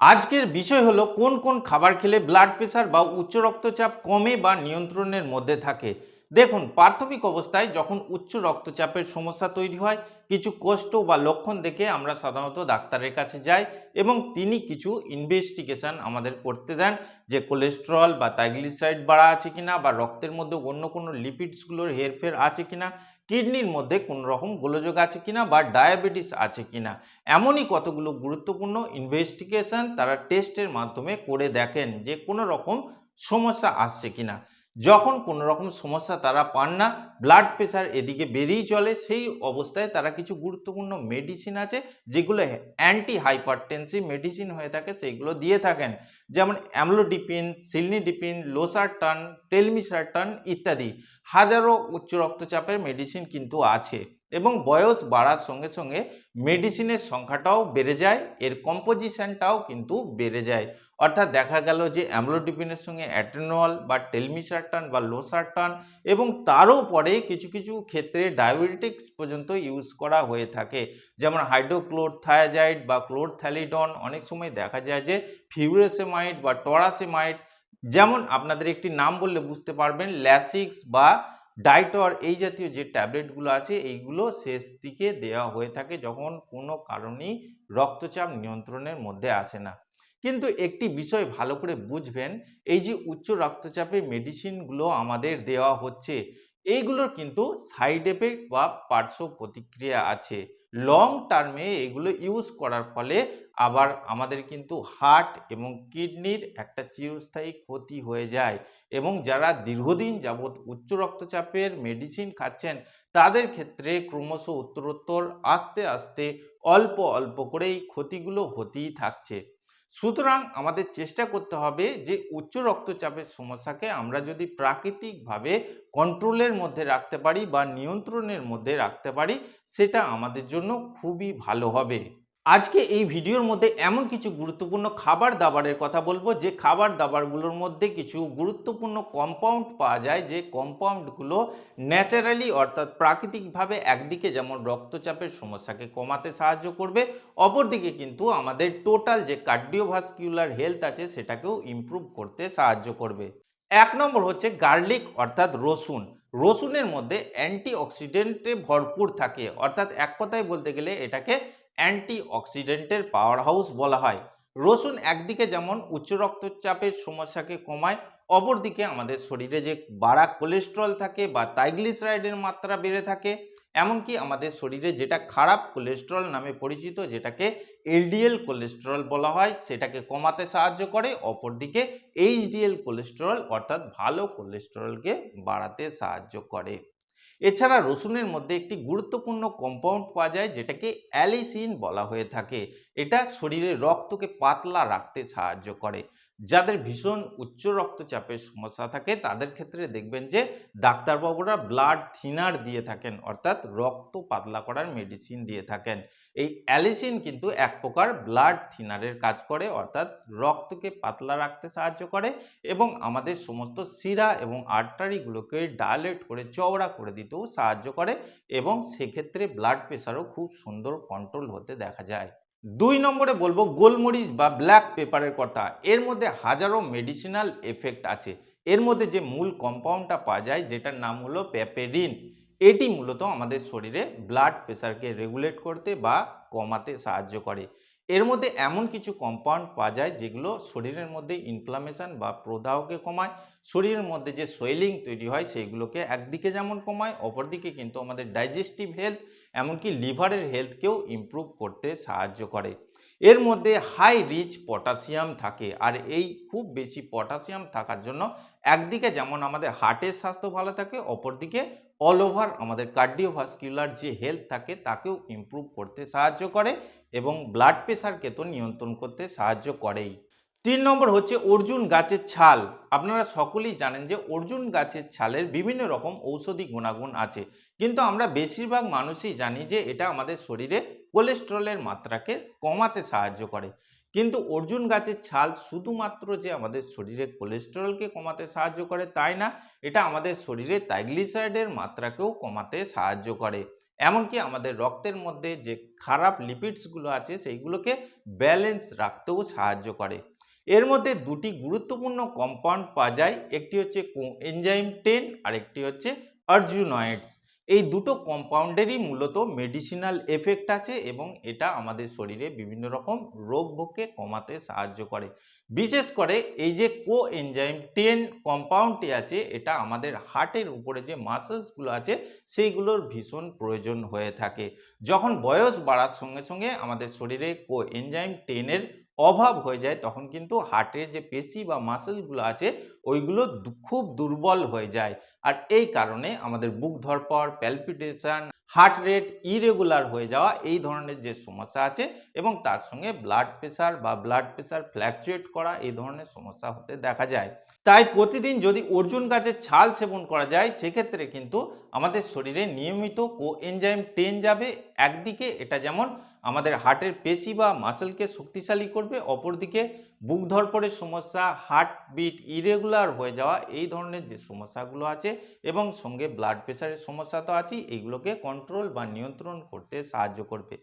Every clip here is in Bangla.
আজকের বিষয় হলো কোন কোন খাবার খেলে ব্লাড প্রেশার বা উচ্চ রক্তচাপ কমে বা নিয়ন্ত্রণের মধ্যে থাকে। দেখুন প্রাথমিক অবস্থায় যখন উচ্চ রক্তচাপের সমস্যা তৈরি হয়, কিছু কষ্ট বা লক্ষণ দেখে আমরা সাধারণত ডাক্তারের কাছে যাই এবং তিনি কিছু ইনভেস্টিগেশন আমাদের করতে দেন যে কোলেস্টেরল বা থাইগ্লিসাইড বাড়া আছে কিনা বা রক্তের মধ্যে অন্য কোনো লিপিডসগুলোর হেরফের আছে কিনা কিডনির মধ্যে কোনো রকম গোলযোগ আছে কিনা বা ডায়াবেটিস আছে কিনা। এমনই কতগুলো গুরুত্বপূর্ণ ইনভেস্টিগেশন তারা টেস্টের মাধ্যমে করে দেখেন যে কোনো রকম সমস্যা আসছে কিনা। যখন কোনো রকম সমস্যা তারা পান না ব্লাড প্রেশার এদিকে বেরিয়ে চলে, সেই অবস্থায় তারা কিছু গুরুত্বপূর্ণ মেডিসিন আছে, যেগুলো অ্যান্টি হাইপারটেনসিভ মেডিসিন হয়ে থাকে, সেইগুলো দিয়ে থাকেন। যেমন অ্যামলোডিপিন সিলনিডিপিন লোসারটান টেলমিসারটান ইত্যাদি। হাজারো উচ্চ রক্তচাপের মেডিসিন কিন্তু আছে। এবং বয়স বাড়ার সঙ্গে সঙ্গে মেডিসিনের সংখ্যাটাও বেড়ে যায়, এর কম্পোজিশনটাও কিন্তু বেড়ে যায়। অর্থাৎ দেখা গেল যে অ্যামলোডিপিনের সঙ্গে অ্যাটেনল বা টেলমিসারটান বা লোসারটান এবং তারও পরে কিছু কিছু ক্ষেত্রে ডায়াবেটিক্স পর্যন্ত ইউজ করা হয়ে থাকে। যেমন হাইড্রোক্লোরথায়াজাইড বা ক্লোরথ্যালিডন অনেক সময় দেখা যায় যে ফিউরেসেমাইড বা টরাসেমাইড যেমন আপনাদের একটি নাম বললে বুঝতে পারবেন ল্যাসিক্স বা ডাইটর এই জাতীয় যে ট্যাবলেটগুলো আছে, এইগুলো শেষ দিকে দেওয়া হয়ে থাকে যখন কোনো কারণেই রক্তচাপ নিয়ন্ত্রণের মধ্যে আসে না। কিন্তু একটি বিষয় ভালো করে বুঝবেন, এই যে উচ্চ রক্তচাপে মেডিসিনগুলো আমাদের দেওয়া হচ্ছে, এইগুলোর কিন্তু সাইড এফেক্ট বা পার্শ্ব প্রতিক্রিয়া আছে। লং টার্মে এগুলো ইউজ করার ফলে আবার আমাদের কিন্তু হার্ট এবং কিডনির একটা চিরস্থায়ী ক্ষতি হয়ে যায়। এবং যারা দীর্ঘদিন যাবৎ উচ্চ রক্তচাপের মেডিসিন খাচ্ছেন, তাদের ক্ষেত্রে ক্রমশ উত্তরোত্তর আস্তে আস্তে অল্প অল্প করেই ক্ষতিগুলো হতেই থাকছে। সুতরাং আমাদের চেষ্টা করতে হবে যে উচ্চ রক্তচাপের সমস্যাকে আমরা যদি প্রাকৃতিকভাবে কন্ট্রোলের মধ্যে রাখতে পারি বা নিয়ন্ত্রণের মধ্যে রাখতে পারি, সেটা আমাদের জন্য খুবই ভালো হবে। আজকে এই ভিডিওর মধ্যে এমন কিছু গুরুত্বপূর্ণ খাবার দাবারের কথা বলব, যে খাবার দাবারগুলোর মধ্যে কিছু গুরুত্বপূর্ণ কম্পাউন্ড পাওয়া যায়, যে কম্পাউন্ডগুলো ন্যাচারালি অর্থাৎ প্রাকৃতিকভাবে একদিকে যেমন রক্তচাপের সমস্যাকে কমাতে সাহায্য করবে, অপরদিকে কিন্তু আমাদের টোটাল যে কার্ডিওভাস্কিউলার হেলথ আছে সেটাকেও ইমপ্রুভ করতে সাহায্য করবে। এক নম্বর হচ্ছে গার্লিক অর্থাৎ রসুন। রসুনের মধ্যে অ্যান্টি অক্সিডেন্টে ভরপুর থাকে, অর্থাৎ এক কথায় বলতে গেলে এটাকে অ্যান্টি অক্সিডেন্টের পাওয়ার হাউস বলা হয়। রসুন একদিকে যেমন উচ্চ রক্তচাপের সমস্যাকে কমায়, অপরদিকে আমাদের শরীরে যে বাড়া কোলেস্ট্রল থাকে বা তাইগ্লিসারাইডের মাত্রা বেড়ে থাকে, এমনকি আমাদের শরীরে যেটা খারাপ কোলেস্ট্রল নামে পরিচিত, যেটাকে এলডিএল কোলেস্টেরল বলা হয়, সেটাকে কমাতে সাহায্য করে, অপরদিকে এইচডিএল কোলেস্টেরল অর্থাৎ ভালো কোলেস্টেরলকে বাড়াতে সাহায্য করে। এছাড়া রসুনের মধ্যে একটি গুরুত্বপূর্ণ কম্পাউন্ড পাওয়া যায়, যেটাকে অ্যালিসিন বলা হয়ে থাকে। এটা শরীরে রক্তকে পাতলা রাখতে সাহায্য করে। যাদের ভীষণ উচ্চ রক্তচাপের সমস্যা থাকে, তাদের ক্ষেত্রে দেখবেন যে, ডাক্তারবাবুরা ব্লাড থিনার দিয়ে থাকেন, অর্থাৎ রক্ত পাতলা করার মেডিসিন দিয়ে থাকেন। এই অ্যালিসিন কিন্তু এক প্রকার ব্লাড থিনারের কাজ করে, অর্থাৎ রক্তকে পাতলা রাখতে সাহায্য করে এবং আমাদের সমস্ত শিরা এবং আর্টারিগুলোকে ডায়ালেট করে, চওড়া করে দিতেও সাহায্য করে এবং সেক্ষেত্রে ব্লাড প্রেশারও খুব সুন্দর কন্ট্রোল হতে দেখা যায়। দুই নম্বরে বলব গোলমরিচ বা ব্ল্যাক পেপারের কথা। এর মধ্যে হাজারো মেডিসিনাল এফেক্ট আছে। এর মধ্যে যে মূল কম্পাউন্ডটা পাওয়া যায়, যেটার নাম হলো প্যাপেরিন এটি মূলত আমাদের শরীরে ব্লাড প্রেশারকে রেগুলেট করতে বা কমাতে সাহায্য করে। এর মধ্যে এমন কিছু কম্পাউন্ড পাওয়া যায় যেগুলো শরীরের মধ্যে ইনফ্লামেশন বা প্রদাহকে কমায়। শরীরের মধ্যে যে সোয়েলিং তৈরি হয় সেইগুলোকে একদিকে যেমন কমায়, অপরদিকে কিন্তু আমাদের ডাইজেস্টিভ হেলথ এমনকি লিভারের হেলথকেও ইম্প্রুভ করতে সাহায্য করে। এর মধ্যে হাই রিচ পটাশিয়াম থাকে। আর এই খুব বেশি পটাশিয়াম থাকার জন্য একদিকে যেমন আমাদের হার্টের স্বাস্থ্য ভালো থাকে, অপরদিকে অল ওভার আমাদের কার্ডিওভাস্কুলার যে হেলথ থাকে, তাকেও ইমপ্রুভ করতে সাহায্য করে এবং ব্লাড প্রেশারকে তো নিয়ন্ত্রণ করতে সাহায্য করেই। তিন নম্বর হচ্ছে অর্জুন গাছের ছাল। আপনারা সকলেই জানেন যে অর্জুন গাছের ছালের বিভিন্ন রকম ঔষধি গুণাগুণ আছে। কিন্তু আমরা বেশিরভাগ মানুষই জানি যে এটা আমাদের শরীরে কোলেস্ট্রলের মাত্রাকে কমাতে সাহায্য করে। কিন্তু অর্জুন গাছের ছাল শুধুমাত্র যে আমাদের শরীরে কোলেস্টেরলকে কমাতে সাহায্য করে তাই না, এটা আমাদের শরীরে তাইগ্লিসাইডের মাত্রাকেও কমাতে সাহায্য করে। এমনকি আমাদের রক্তের মধ্যে যে খারাপ লিপিডসগুলো আছে সেইগুলোকে ব্যালেন্স রাখতেও সাহায্য করে। এর মধ্যে দুটি গুরুত্বপূর্ণ কম্পাউন্ড পাওয়া যায়, একটি হচ্ছে কো এনজাইম টেন আর একটি হচ্ছে আর্জুনয়েডস। এই দুটো কম্পাউন্ডেরই মূলত মেডিসিনাল এফেক্ট আছে এবং এটা আমাদের শরীরে বিভিন্ন রকম রোগ ভোগকে কমাতে সাহায্য করে। বিশেষ করে এই যে কো এনজাইম টেন কম্পাউন্ডটি আছে, এটা আমাদের হার্টের উপরে যে মাসেলসগুলো আছে, সেইগুলোর ভীষণ প্রয়োজন হয়ে থাকে। যখন বয়স বাড়ার সঙ্গে সঙ্গে আমাদের শরীরে কো এনজাইম টেনের অভাব হয়ে যায়, তখন কিন্তু হার্টের যে পেশি বা মাসেলগুলো আছে, ওইগুলো খুব দুর্বল হয়ে যায়। আর এই কারণে আমাদের বুক ধরপড় প্যালপিটেশন হার্ট রেট ইরেগুলার হয়ে যাওয়া এই ধরনের যে সমস্যা আছে এবং তার সঙ্গে ব্লাড প্রেশার বা ব্লাড প্রেশার ফ্ল্যাকচুয়েট করা এই ধরনের সমস্যা হতে দেখা যায়। তাই প্রতিদিন যদি অর্জুন গাছের ছাল সেবন করা যায়, সেক্ষেত্রে কিন্তু আমাদের শরীরে নিয়মিত কো এনজাইম টেন যাবে। একদিকে এটা যেমন আমাদের হার্টের পেশি বা মাসেলকে শক্তিশালী করবে, অপরদিকে বুক ধরপড়ের সমস্যা হার্ট বিট ইরেগুলার হয়ে যাওয়া এই ধরনের যে সমস্যাগুলো আছে এবং সঙ্গে ব্লাড প্রেশারের সমস্যা তো আছেই এইগুলোকে কন্ট্রোল বা নিয়ন্ত্রণ করতে সাহায্য করবে।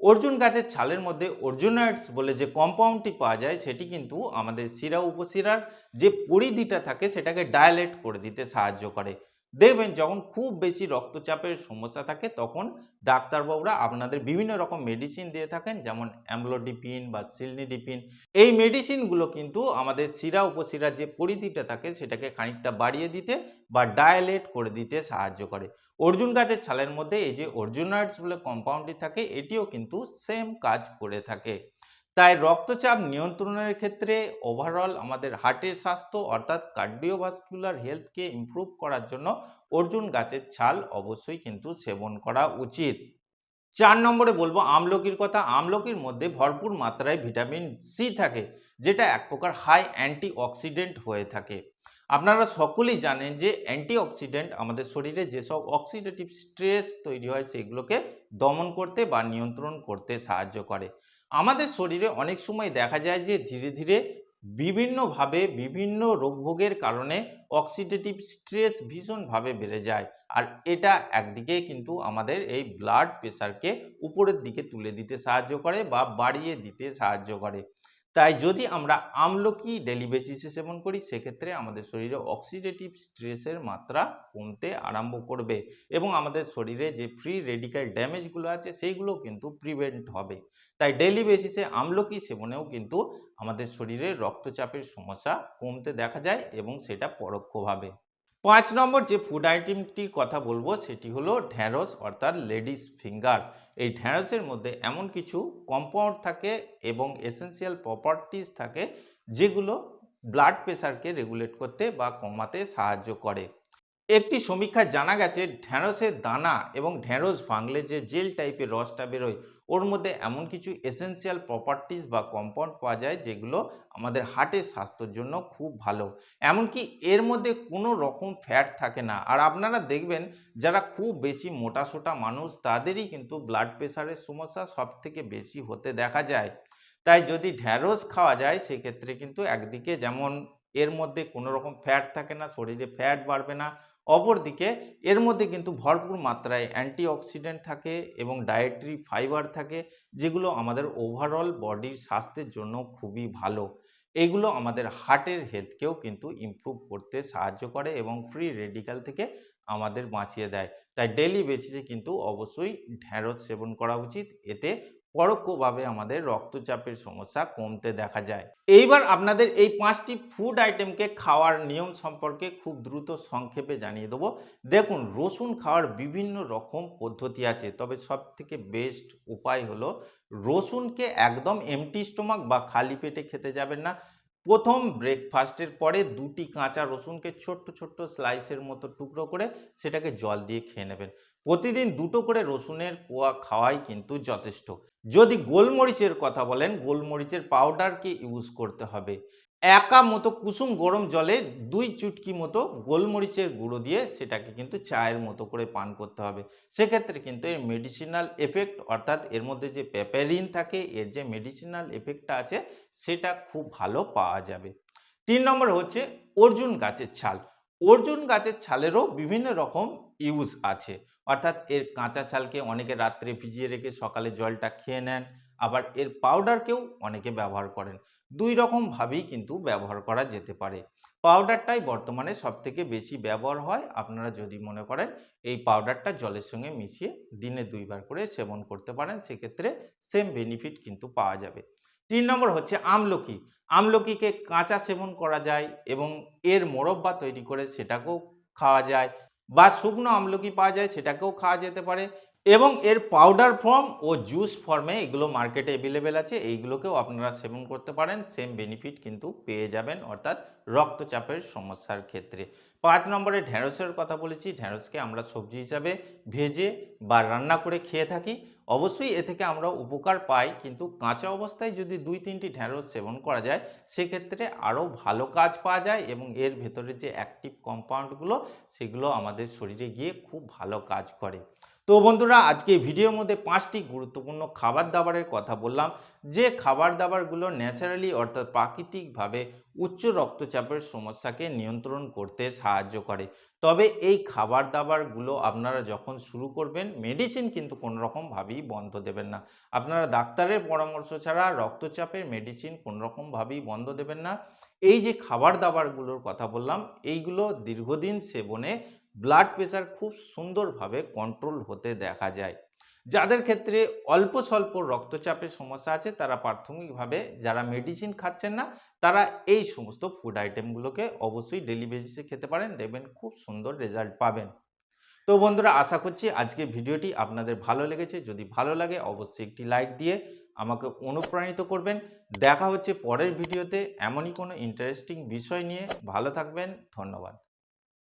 অর্জুন গাছের ছালের মধ্যে অর্জুনাইটস বলে যে কম্পাউন্ডটি পাওয়া যায়, সেটি কিন্তু আমাদের শিরা উপশিরার যে পরিধিটা থাকে, সেটাকে ডায়ালেট করে দিতে সাহায্য করে। দেখবেন যখন খুব বেশি রক্তচাপের সমস্যা থাকে, তখন ডাক্তারবাবুরা আপনাদের বিভিন্ন রকম মেডিসিন দিয়ে থাকেন, যেমন অ্যামলোডিপিন বা সিলনিডিপিন এই মেডিসিনগুলো কিন্তু আমাদের শিরা উপশিরার যে পরিধিটা থাকে, সেটাকে খানিকটা বাড়িয়ে দিতে বা ডায়ালেট করে দিতে সাহায্য করে। অর্জুন গাছের ছালের মধ্যে এই যে অর্জুনাইটস বলে কম্পাউন্ডটি থাকে, এটিও কিন্তু সেম কাজ করে থাকে। তাই রক্তচাপ নিয়ন্ত্রণের ক্ষেত্রে ওভারঅল আমাদের হার্টের স্বাস্থ্য অর্থাৎ কার্ডিওভাস্কুলার হেলথকে ইমপ্রুভ করার জন্য অর্জুন গাছের ছাল অবশ্যই কিন্তু সেবন করা উচিত। চার নম্বরে বলব আমলকির কথা, আমলকির মধ্যে ভরপুর মাত্রায় ভিটামিন সি থাকে, যেটা এক প্রকার হাই অ্যান্টি অক্সিডেন্ট হয়ে থাকে। আপনারা সকলেই জানেন যে অ্যান্টিঅক্সিডেন্ট আমাদের শরীরে যেসব অক্সিডেটিভ স্ট্রেস তৈরি হয়, সেগুলোকে দমন করতে বা নিয়ন্ত্রণ করতে সাহায্য করে। আমাদের শরীরে অনেক সময় দেখা যায় যে ধীরে ধীরে বিভিন্নভাবে বিভিন্ন রোগভোগের কারণে অক্সিডেটিভ স্ট্রেস ভীষণভাবে বেড়ে যায়। আর এটা একদিকে কিন্তু আমাদের এই ব্লাড প্রেশারকে উপরের দিকে তুলে দিতে সাহায্য করে বা বাড়িয়ে দিতে সাহায্য করে। তাই যদি আমরা আমলকি ডেলি বেসিসে সেবন করি, সেক্ষেত্রে আমাদের শরীরে অক্সিডেটিভ স্ট্রেসের মাত্রা কমতে আরম্ভ করবে এবং আমাদের শরীরে যে ফ্রি রেডিক্যাল ড্যামেজগুলো আছে, সেইগুলো কিন্তু প্রিভেন্ট হবে। তাই ডেলি বেসিসে আমলকি সেবনেও কিন্তু আমাদের শরীরে রক্তচাপের সমস্যা কমতে দেখা যায় এবং সেটা পরোক্ষভাবে। পাঁচ নম্বর যে ফুড আইটেমটির কথা বলব, সেটি হলো ঢ্যাঁড়স, অর্থাৎ লেডিস ফিঙ্গার। এই ঢ্যাঁড়সের মধ্যে এমন কিছু কম্পাউন্ড থাকে এবং এসেন্সিয়াল প্রপার্টিস থাকে যেগুলো ব্লাড প্রেশারকে রেগুলেট করতে বা কমাতে সাহায্য করে। একটি সমীক্ষায় জানা গেছে ঢ্যাঁড়সের দানা এবং ঢ্যাঁড়স ভাঙলে যে জেল টাইপের রসটা বেরোয়, ওর মধ্যে এমন কিছু এসেন্সিয়াল প্রপার্টিস বা কম্পাউন্ড পাওয়া যায় যেগুলো আমাদের হার্টের স্বাস্থ্যের জন্য খুব ভালো। এমনকি এর মধ্যে কোনো রকম ফ্যাট থাকে না। আর আপনারা দেখবেন, যারা খুব বেশি মোটাসোটা মানুষ, তাদেরই কিন্তু ব্লাড প্রেশারের সমস্যা সব থেকে বেশি হতে দেখা যায়। তাই যদি ঢ্যাঁড়স খাওয়া যায়, সেক্ষেত্রে কিন্তু একদিকে যেমন এর মধ্যে কোনো রকম ফ্যাট থাকে না, শরীরে ফ্যাট বাড়বে না। অপরদিকে এর মধ্যে কিন্তু ভরপুর মাত্রায় অ্যান্টিঅক্সিডেন্ট থাকে এবং ডায়েটরি ফাইবার থাকে, যেগুলো আমাদের ওভারঅল বডির স্বাস্থ্যের জন্য খুবই ভালো। এগুলো আমাদের হার্টের হেলথকেও কিন্তু ইমপ্রুভ করতে সাহায্য করে এবং ফ্রি রেডিক্যাল থেকে আমাদের বাঁচিয়ে দেয়। তাই ডেলি বেসিসে কিন্তু অবশ্যই ঢ্যাঁড়স সেবন করা উচিত। এতে পরোক্ষভাবে আমাদের রক্তচাপের সমস্যা কমতে দেখা যায়। এইবার আপনাদের এই পাঁচটি ফুড আইটেমকে খাওয়ার নিয়ম সম্পর্কে খুব দ্রুত সংক্ষেপে জানিয়ে দেবো। দেখুন, রসুন খাওয়ার বিভিন্ন রকম পদ্ধতি আছে, তবে সব থেকে বেস্ট উপায় হলো, রসুনকে একদম এমটি স্টোমাক বা খালি পেটে খেতে যাবেন না। প্রথম ব্রেকফাস্টের পরে দুটি কাঁচা রসুনকে ছোট্ট ছোট্ট স্লাইসের মতো টুকরো করে সেটাকে জল দিয়ে খেয়ে নেবেন। প্রতিদিন দুটো করে রসুনের কোয়া খাওয়াই কিন্তু যথেষ্ট। যদি গোলমরিচের কথা বলেন, গোলমরিচের পাউডারকে ইউজ করতে হবে। একা মতো কুসুম গরম জলে দুই চুটকি মতো গোলমরিচের গুঁড়ো দিয়ে সেটাকে কিন্তু চায়ের মতো করে পান করতে হবে। সেক্ষেত্রে কিন্তু এর মেডিসিনাল এফেক্ট অর্থাৎ এর মধ্যে যে পেপারিন থাকে, এর যে মেডিসিনাল এফেক্টটা আছে, সেটা খুব ভালো পাওয়া যাবে। তিন নম্বর হচ্ছে অর্জুন গাছের ছাল। অর্জুন গাছের ছালেরও বিভিন্ন রকম ইউজ আছে। অর্থাৎ এর কাঁচা ছালকে অনেকে রাত্রে ভিজিয়ে রেখে সকালে জলটা খেয়ে নেন। আবার এর পাউডারকেও অনেকে ব্যবহার করেন। দুই রকম ভাবেই কিন্তু ব্যবহার করা যেতে পারে। পাউডারটাই বর্তমানে সব থেকে বেশি ব্যবহার হয়। আপনারা যদি মনে করেন এই পাউডারটা জলের সঙ্গে মিশিয়ে দিনে দুইবার করে সেবন করতে পারেন, সেক্ষেত্রে সেম বেনিফিট কিন্তু পাওয়া যাবে। তিন নম্বর হচ্ছে আমলকি। আমলকিকে কাঁচা সেবন করা যায় এবং এর মোরব্বা তৈরি করে সেটাকেও খাওয়া যায় বা শুকনো আমলকি পাওয়া যায় সেটাকেও খাওয়া যেতে পারে। এবং এর পাউডার ফর্ম ও জুস ফর্মে এগুলো মার্কেটে অ্যাভেলেবেল আছে। এইগুলোকেও আপনারা সেবন করতে পারেন। সেম বেনিফিট কিন্তু পেয়ে যাবেন অর্থাৎ রক্তচাপের সমস্যার ক্ষেত্রে। পাঁচ নম্বরে ঢ্যাঁড়সের কথা বলেছি। ঢ্যাঁড়সকে আমরা সবজি হিসাবে ভেজে বা রান্না করে খেয়ে থাকি। অবশ্যই এ থেকে আমরা উপকার পাই, কিন্তু কাঁচা অবস্থায় যদি দুই তিনটি ঢ্যাঁড়স সেবন করা যায়, সেক্ষেত্রে আরও ভালো কাজ পাওয়া যায় এবং এর ভেতরে যে অ্যাক্টিভ কম্পাউন্ডগুলো সেগুলো আমাদের শরীরে গিয়ে খুব ভালো কাজ করে। তো বন্ধুরা, আজকে ভিডিওর মধ্যে পাঁচটি গুরুত্বপূর্ণ খাবার দাবারের কথা বললাম। যে খাবার দাবারগুলো ন্যাচারালি অর্থাৎ প্রাকৃতিকভাবে উচ্চ রক্তচাপের সমস্যাকে নিয়ন্ত্রণ করতে সাহায্য করে। তবে এই খাবার দাবারগুলো আপনারা যখন শুরু করবেন মেডিসিন কিন্তু কোনো রকমভাবেই বন্ধ দেবেন না। আপনারা ডাক্তারের পরামর্শ ছাড়া রক্তচাপের মেডিসিন কোনো রকমভাবেই বন্ধ দেবেন না। এই যে খাবার দাবারগুলোর কথা বললাম, এইগুলো দীর্ঘদিন সেবনে ব্লাড প্রেশার খুব সুন্দরভাবে কন্ট্রোল হতে দেখা যায়। যাদের ক্ষেত্রে অল্প স্বল্প রক্তচাপের সমস্যা আছে, তারা প্রাথমিকভাবে যারা মেডিসিন খাচ্ছেন না, তারা এই সমস্ত ফুড আইটেমগুলোকে অবশ্যই ডেলি বেসিসে খেতে পারেন, দেখবেন খুব সুন্দর রেজাল্ট পাবেন। তো বন্ধুরা, আশা করছি আজকে ভিডিওটি আপনাদের ভালো লেগেছে। যদি ভালো লাগে, অবশ্যই একটি লাইক দিয়ে আমাকে অনুপ্রাণিত করবেন। দেখা হচ্ছে পরের ভিডিওতে। এমনই কোনো ইন্টারেস্টিং বিষয় নিয়ে। ভালো থাকবেন। ধন্যবাদ।